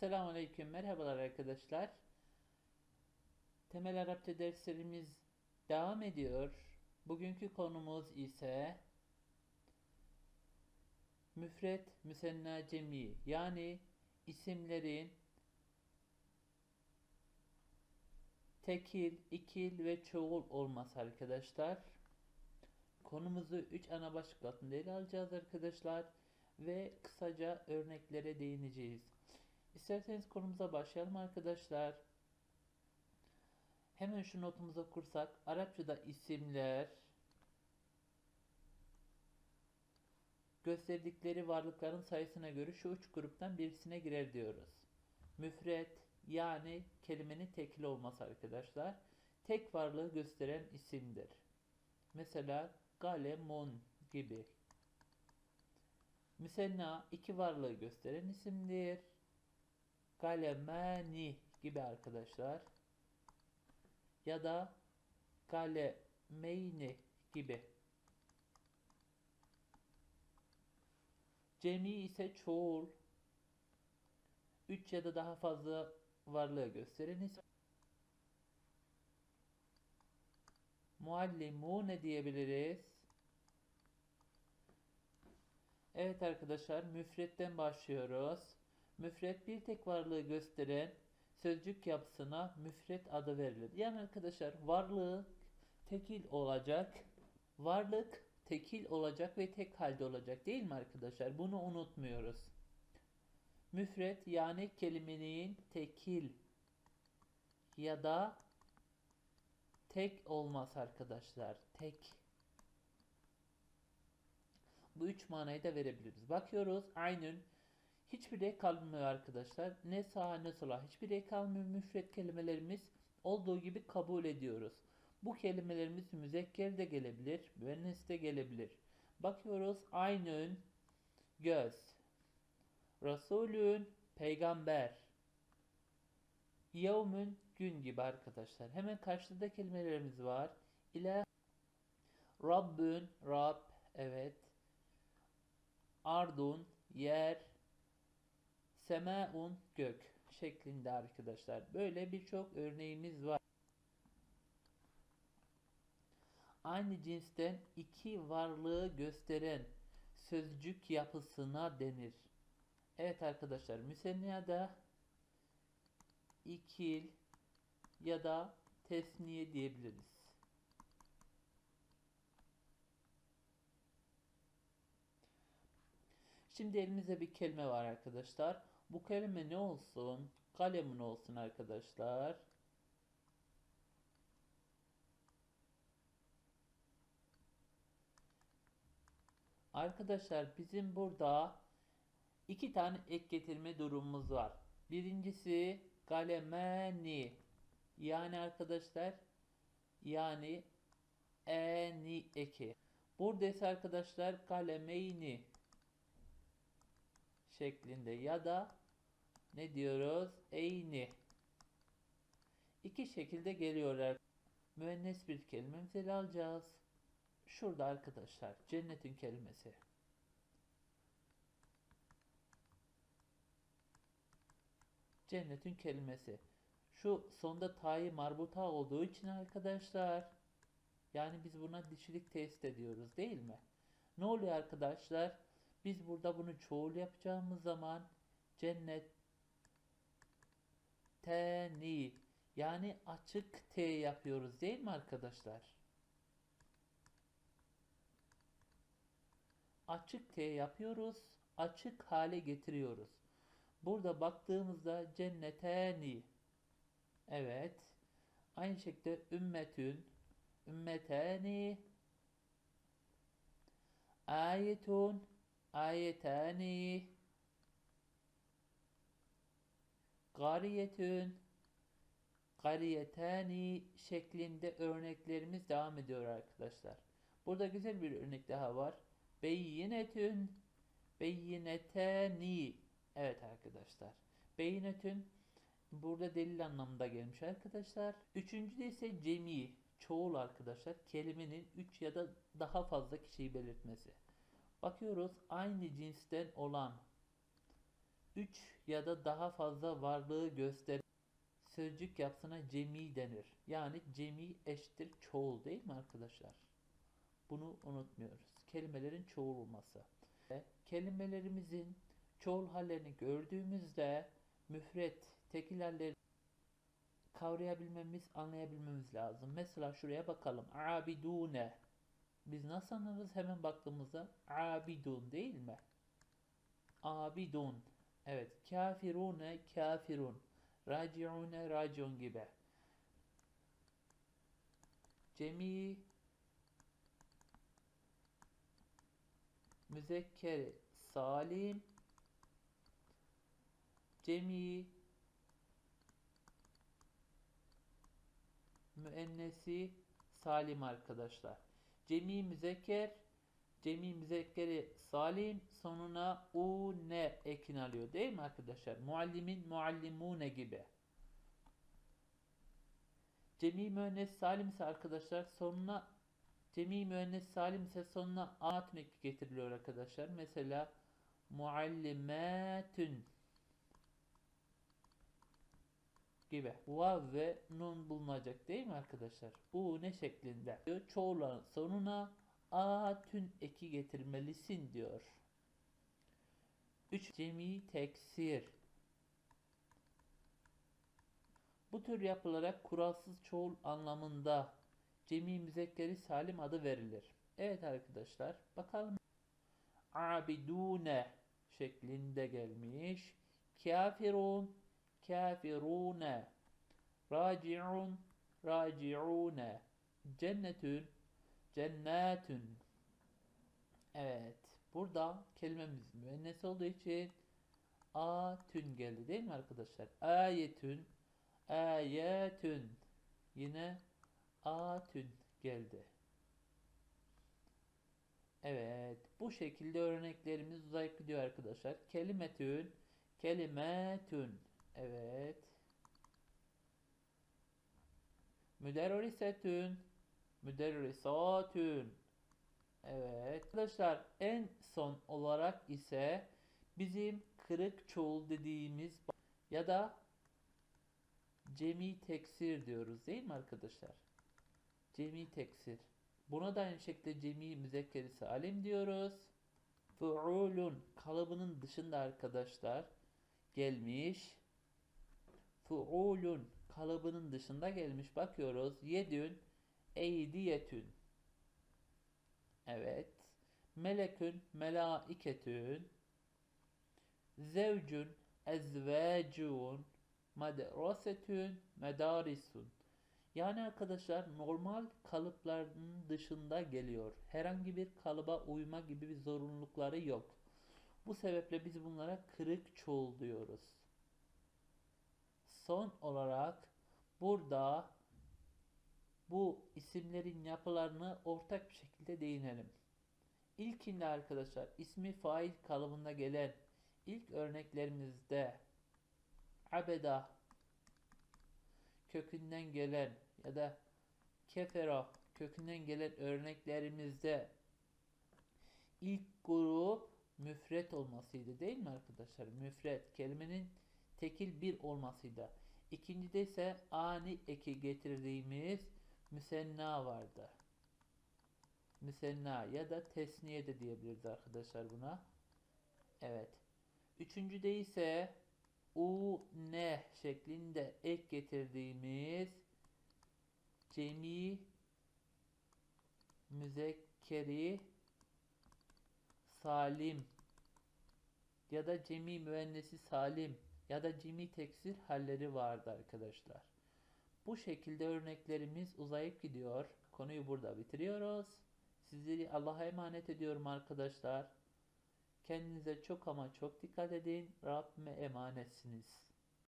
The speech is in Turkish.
Esselamu Aleyküm, merhabalar arkadaşlar. Temel Arapça derslerimiz devam ediyor. Bugünkü konumuz ise müfret, müsenna, cemi yani isimlerin tekil, ikil ve çoğul olması arkadaşlar. Konumuzu 3 ana başlık altında ele alacağız arkadaşlar ve kısaca örneklere değineceğiz. İsterseniz konumuza başlayalım arkadaşlar. Hemen şu notumuzu okursak Arapçada isimler gösterdikleri varlıkların sayısına göre şu üç gruptan birisine girer diyoruz. Müfret yani kelimenin tekil olması arkadaşlar. Tek varlığı gösteren isimdir. Mesela galemun gibi. Müsenna iki varlığı gösteren isimdir. Galemani gibi arkadaşlar. Ya da galemeyni gibi. Cemi ise çoğul. Üç ya da daha fazla varlığı gösteren isim. Muallimune diyebiliriz. Evet arkadaşlar müfretten başlıyoruz. Müfret bir tek varlığı gösteren sözcük yapısına müfret adı verilir. Yani arkadaşlar varlığı tekil olacak. Varlık tekil olacak ve tek halde olacak değil mi arkadaşlar? Bunu unutmuyoruz. Müfret yani kelimenin tekil ya da tek olması arkadaşlar. Tek. Bu üç manayı da verebiliriz. Bakıyoruz aynın hiçbir ek kalmıyor arkadaşlar. Ne sağa ne sola hiçbir ek kalmıyor. Müfret kelimelerimiz olduğu gibi kabul ediyoruz. Bu kelimelerimiz müzekker de gelebilir, müennes de gelebilir. Bakıyoruz aynın göz. Resulün peygamber. Yevmün gün gibi arkadaşlar. Hemen karşıda kelimelerimiz var. İle Rabbün Rab evet. Ardun yer. Semaun gök şeklinde arkadaşlar. Böyle birçok örneğimiz var. Aynı cinsten iki varlığı gösteren sözcük yapısına denir. Evet arkadaşlar müsenniyada ikil ya da tesniye diyebiliriz. Şimdi elimizde bir kelime var arkadaşlar. Bu kelime ne olsun? Kalemin olsun arkadaşlar. Arkadaşlar bizim burada iki tane ek getirme durumumuz var. Birincisi galemeni yani arkadaşlar yani eni eki. Burada ise arkadaşlar kalemeyni şeklinde ya da ne diyoruz? Eyni. İki şekilde geliyorlar. Müennes bir kelimemizi ele alacağız. Şurada arkadaşlar cennetin kelimesi. Cennetin kelimesi. Şu sonda ta'yı marbuta olduğu için arkadaşlar yani biz buna dişilik test ediyoruz değil mi? Ne oluyor arkadaşlar? Biz burada bunu çoğul yapacağımız zaman cennet teni yani açık T yapıyoruz değil mi arkadaşlar? Açık T yapıyoruz. Açık hale getiriyoruz. Burada baktığımızda cenneteni Evet. Aynı şekilde ümmetün ümmeteni ayetun ayetani gariyetün gariyetani şeklinde örneklerimiz devam ediyor arkadaşlar. Burada güzel bir örnek daha var. Beyinetün beyineteni Evet arkadaşlar. Beyinetün burada delil anlamında gelmiş arkadaşlar. Üçüncü de ise cemi çoğul arkadaşlar. Kelimenin 3 ya da daha fazla kişiyi belirtmesi. Bakıyoruz aynı cinsten olan üç ya da daha fazla varlığı gösteren sözcük yapısına cemi denir. Yani cemi eşittir çoğul değil mi arkadaşlar? Bunu unutmuyoruz. Kelimelerin çoğul olması. Ve Kelimelerimizin çoğul hallerini gördüğümüzde müfret, tekil halleri kavrayabilmemiz, anlayabilmemiz lazım. Mesela şuraya bakalım. Abidune. Biz nasıl anlarız hemen baktığımızda? Abidun değil mi? Abidun. Evet. Kafirune, kafirun. Raciune, raciun gibi. Cemi müzekkeri salim cemi müennesi salim arkadaşlar. Cemi müzekker cemi müzekkeri salim sonuna u ne ekin alıyor değil mi arkadaşlar? Muallimin muallimune gibi. Cemi müennes salim ise arkadaşlar sonuna cemi müennes salim ise sonuna at getiriliyor arkadaşlar. Mesela muallimatun gibi. Vav ve nun bulunacak değil mi arkadaşlar? U ne şeklinde? Çoğuların sonuna atün eki getirmelisin diyor. 3. Cemi teksir. Bu tür yapılara kuralsız çoğul anlamında cemi müzekkeri salim adı verilir. Evet arkadaşlar bakalım. Abidune şeklinde gelmiş. Kafirun kafirune raciun raciune cennetün cennetün Evet burada kelimemiz müennes olduğu için atün geldi değil mi arkadaşlar? Ayetün ayetün yine atün geldi. Evet bu şekilde örneklerimiz uzayıp gidiyor arkadaşlar. Kelimetün kelimetün Evet. Müderrisetün, müderrisatün. Evet. Arkadaşlar en son olarak ise bizim kırık çoğul dediğimiz ya da cemi teksir diyoruz değil mi arkadaşlar? Cemi teksir. Buna da aynı şekilde cemi müzekkeri salim diyoruz. Fuulun kalıbının dışında arkadaşlar gelmiş fuulun kalıbının dışında gelmiş. Bakıyoruz. Yedün, eydiyetün. Evet. Melekün, melaiketün. Zevcün, ezvecun. Madrasetün, medarisun. Yani arkadaşlar normal kalıpların dışında geliyor. Herhangi bir kalıba uyma gibi bir zorunlulukları yok. Bu sebeple biz bunlara kırık çoğul diyoruz. Son olarak burada bu isimlerin yapılarını ortak bir şekilde değinelim. İlkinde arkadaşlar ismi fail kalıbında gelen ilk örneklerimizde abeda kökünden gelen ya da kefera kökünden gelen örneklerimizde ilk grup müfret olmasıydı değil mi arkadaşlar? Müfret kelimenin tekil bir olmasıyla. İkincide ise ani eki getirdiğimiz müsenna vardı. Müsenna ya da tesniye de diyebiliriz arkadaşlar buna. Evet. Üçüncüde ise u ne şeklinde ek getirdiğimiz cemi müzekkeri salim ya da cemi müennesi salim ya da cimi teksir halleri vardı arkadaşlar. Bu şekilde örneklerimiz uzayıp gidiyor. Konuyu burada bitiriyoruz. Sizleri Allah'a emanet ediyorum arkadaşlar. Kendinize çok ama çok dikkat edin. Rabbime emanetsiniz.